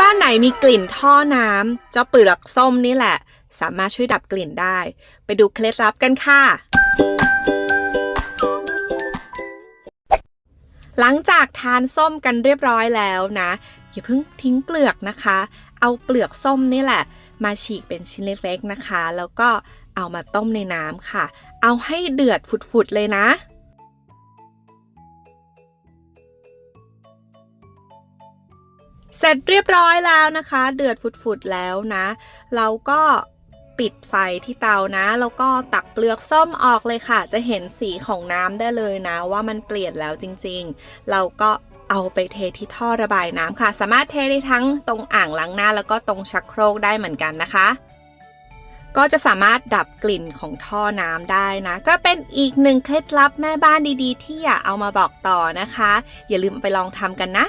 บ้านไหนมีกลิ่นท่อน้ำเจ้าเปลือกส้มนี่แหละ สามารถช่วยดับกลิ่นได้ ไปดูเคล็ดลับกันค่ะ หลังจากทานส้มกันเรียบร้อยแล้วนะ อย่าเพิ่งทิ้งเปลือกนะคะ เอาเปลือกส้มนี่แหละ มาฉีกเป็นชิ้นเล็กๆนะคะ แล้วก็เอามาต้มในน้ำค่ะ เอาให้เดือดฝุดๆเลยนะ เสร็จเรียบร้อยแล้วนะคะ เดือดฝุดๆแล้วนะ เราก็ปิดไฟที่เตานะ แล้วก็ตักเปลือกส้มออกเลยค่ะ จะเห็นสีของน้ำได้เลยนะ ว่ามันเปลี่ยนแล้วจริงๆ เราก็เอาไปเทที่ท่อระบายน้ำค่ะ สามารถเทได้ทั้งตรงอ่างล้างหน้า แล้วก็ตรงชักโครกได้เหมือนกันนะคะ ก็จะสามารถดับกลิ่นของท่อน้ำได้นะ ก็เป็นอีกหนึ่งเคล็ดลับแม่บ้านดีๆ ที่อยากเอามาบอกต่อนะคะ อย่าลืมไปลองทำกันนะ